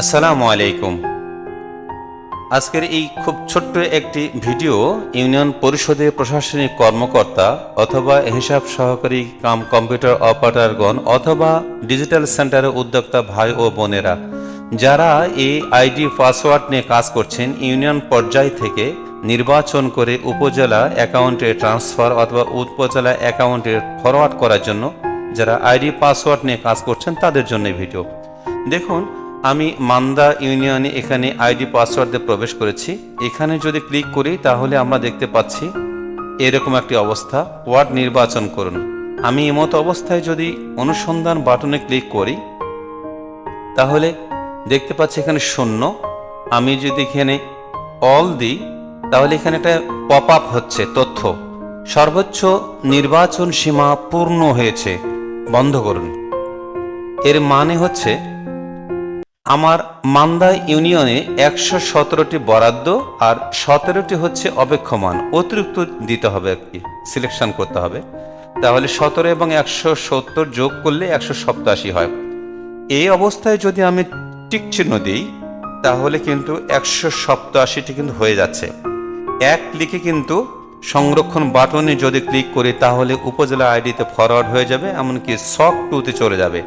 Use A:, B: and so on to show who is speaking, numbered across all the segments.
A: আসসালামু আলাইকুম। আজকের এই খুব ছোট্ট একটি ভিডিও ইউনিয়ন পরিষদের প্রশাসনিক কর্মকর্তা অথবা হিসাব সহকারী কাম কম্পিউটার অপারেটরগণ অথবা ডিজিটাল সেন্টারের উদ্যোক্তা ভাই ও বোনেরা, যারা এই আইডি পাসওয়ার্ড নিয়ে কাজ করছেন, ইউনিয়ন পর্যায় থেকে নির্বাচন করে উপজেলা অ্যাকাউন্টে ট্রান্সফার অথবা উপজেলা অ্যাকাউন্টে ফরওয়ার্ড করার জন্য যারা আইডি পাসওয়ার্ড নিয়ে কাজ করছেন, তাদের জন্য ভিডিও। দেখুন আমি মান্দা ইউনিয়নে এখানে আইডি পাসওয়ার্ড দিয়ে প্রবেশ করেছি। এখানে যদি ক্লিক করি, তাহলে আমরা দেখতে পাচ্ছি এরকম একটি অবস্থা। ওয়ার্ড নির্বাচন করুন। আমি এমতো অবস্থায় যদি অনুসন্ধান বাটনে ক্লিক করি, তাহলে দেখতে পাচ্ছি এখানে শূন্য। আমি যদি এখানে অল দিই, তাহলে এখানে একটা পপ আপ হচ্ছে, তথ্য। সর্বোচ্চ নির্বাচন সীমা পূর্ণ হয়েছে। বন্ধ করুন। এর মানে হচ্ছে আমার মান্দা ইউনিয়নে একশো সতেরোটি বরাদ্দ আর সতেরোটি হচ্ছে অপেক্ষমান। অতিরিক্ত দিতে হবে আর কি সিলেকশন করতে হবে। তাহলে সতেরো এবং একশো সত্তর যোগ করলে একশো সপ্তাশি হয়। এই অবস্থায় যদি আমি টিক চিহ্ন দিই, তাহলে কিন্তু একশো সপ্তাশিটি কিন্তু হয়ে যাচ্ছে। এক ক্লিকে কিন্তু সংরক্ষণ বাটনে যদি ক্লিক করি, তাহলে উপজেলা আইডিতে ফরওয়ার্ড হয়ে যাবে, এমনকি সক টুতে চলে যাবে।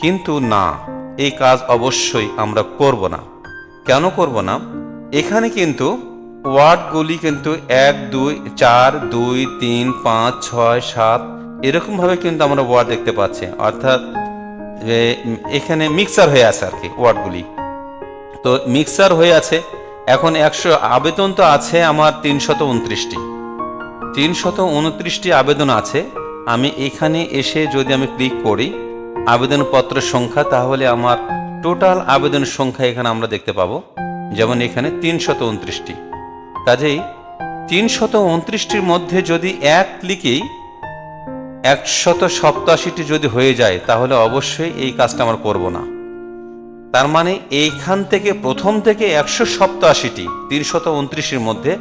A: কিন্তু না এই কাজ অবশ্যই আমরা করব না। কেন করব না? এখানে কিন্তু ওয়ার্ডগুলি কিন্তু এক, দুই, চার, দুই, তিন, পাঁচ, ছয়, সাত এরকমভাবে কিন্তু আমরা ওয়ার্ড দেখতে পাচ্ছি। অর্থাৎ এখানে মিক্সার হয়ে আছে আর কি ওয়ার্ডগুলি। তো মিক্সার হয়ে আছে, এখন একশো আবেদন তো আছে আমার তিনশত উনত্রিশটি। তিনশত উনত্রিশটি আবেদন আছে, আমি এখানে এসে যদি আমি ক্লিক করি আবেদনপত্রের সংখ্যা, তাহলে আমার টোটাল আবেদন সংখ্যা এখানে আমরা দেখতে পাবো। যেমন এখানে তিনশত উনত্রিশটি কাজেই তিনশত উনত্রিশটির মধ্যে যদি এক ক্লিকেই একশত সপ্তাশিটি যদি হয়ে যায়, তাহলে অবশ্যই এই কাজটা আমার করব না। তার মানে এইখান থেকে প্রথম থেকে একশো সপ্তাশিটি, তিনশত উনত্রিশের মধ্যে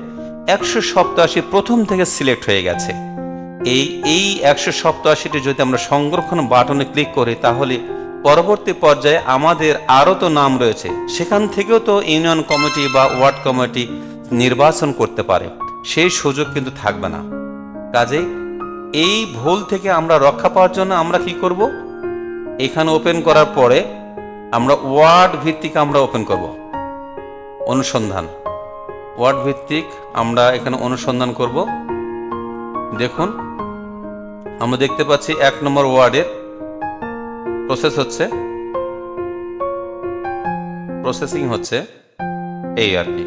A: একশো সপ্তাশি প্রথম থেকে সিলেক্ট হয়ে গেছে। এই এই একশো সপ্তাশিটি যদি আমরা সংরক্ষণ বাটনে ক্লিক করি, তাহলে পরবর্তী পর্যায়ে আমাদের আরও তো নাম রয়েছে। সেখান থেকেও তো ইউনিয়ন কমিটি বা ওয়ার্ড কমিটি নির্বাচন করতে পারে। সেই সুযোগ কিন্তু থাকবে না। কাজেই এই ভুল থেকে আমরা রক্ষা পাওয়ার জন্য আমরা কি করব? এখানে ওপেন করার পরে আমরা ওয়ার্ড ভিত্তিক আমরা ওপেন করব। অনুসন্ধান। ওয়ার্ড ভিত্তিক আমরা এখানে অনুসন্ধান করব। দেখুন আমরা দেখতে পাচ্ছি এক নম্বর ওয়ার্ডের প্রসেস হচ্ছে, প্রসেসিং হচ্ছে এই আর কি।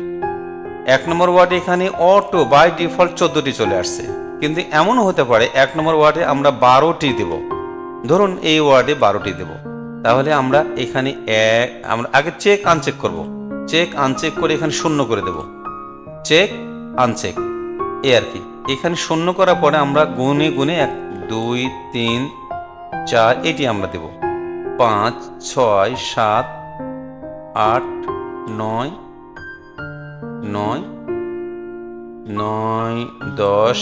A: এক নম্বর ওয়ার্ডে এখানে অটো বাই ডিফল্ট চোদ্দটি চলে আসছে। কিন্তু এমনও হতে পারে এক নম্বর ওয়ার্ডে আমরা বারোটি দেব। ধরুন এই ওয়ার্ডে বারোটি দেব। তাহলে আমরা এখানে এক, আমরা আগে চেক আনচেক করব। চেক আনচেক করে এখানে শূন্য করে দেব। চেক আনচেক এ আর কি। এখানে শূন্য করার পরে আমরা গুনে গুনে এক দুই, তিন, চার, এটি আমরা দেব। পাঁচ, ছয়, সাত, আট, নয় নয় নয়, দশ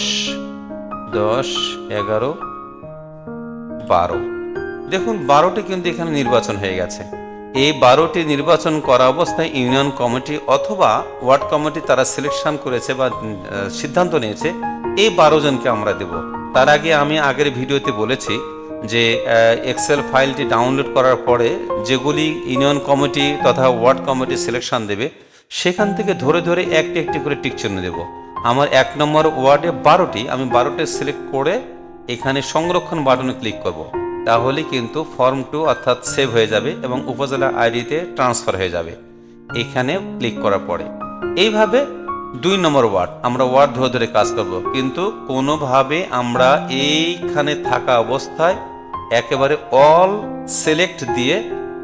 A: দশ, এগারো, বারো। দেখুন, বারোটি কিন্তু এখানে নির্বাচন হয়ে গেছে। এই বারোটি নির্বাচন করা অবস্থায় ইউনিয়ন কমিটি অথবা ওয়ার্ড কমিটি তারা সিলেকশন করেছে বা সিদ্ধান্ত নিয়েছে। এই বারো জনকে আমরা দেব। তার আগে আমি আগের ভিডিওতে বলেছি যে এক্সেল ফাইলটি ডাউনলোড করার পরে যেগুলি ইউনিয়ন কমিটি তথা ওয়ার্ড কমিটি সিলেকশন দেবে, সেখান থেকে ধরে ধরে একটি একটি করে টিক চিহ্ন দেব আমার এক নম্বর ওয়ার্ডে বারোটি, আমি বারোটি সিলেক্ট করে এখানে সংরক্ষণ বাটনে ক্লিক করব। তাহলে কিন্তু ফর্ম টু অর্থাৎ সেভ হয়ে যাবে এবং উপজেলা আইডিতে ট্রান্সফার হয়ে যাবে, এখানে ক্লিক করার পরে এইভাবে দুই নম্বর ওয়ার্ড। আমরা ওয়ার্ড ধরে ধরে কাজ করব। কিন্তু কোনোভাবে আমরা এইখানে থাকা অবস্থায় একেবারে অল সিলেক্ট দিয়ে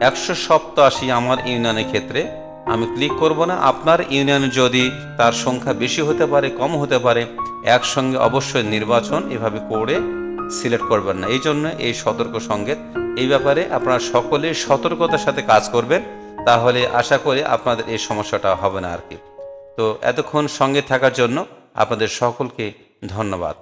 A: একশো সপ্তাশি আমার ইউনিয়নের ক্ষেত্রে আমি ক্লিক করব না। আপনার ইউনিয়ন যদি তার সংখ্যা বেশি হতে পারে, কম হতে পারে, একসঙ্গে অবশ্যই নির্বাচন এভাবে করে সিলেক্ট করবেন না। এই জন্য এই সতর্ক সংকেত। এই ব্যাপারে আপনারা সকলে সতর্কতার সাথে কাজ করবেন। তাহলে আশা করি আপনাদের এই সমস্যাটা হবে না আর কি। তো এতক্ষণ সঙ্গে থাকার জন্য আপনাদের সকলকে ধন্যবাদ।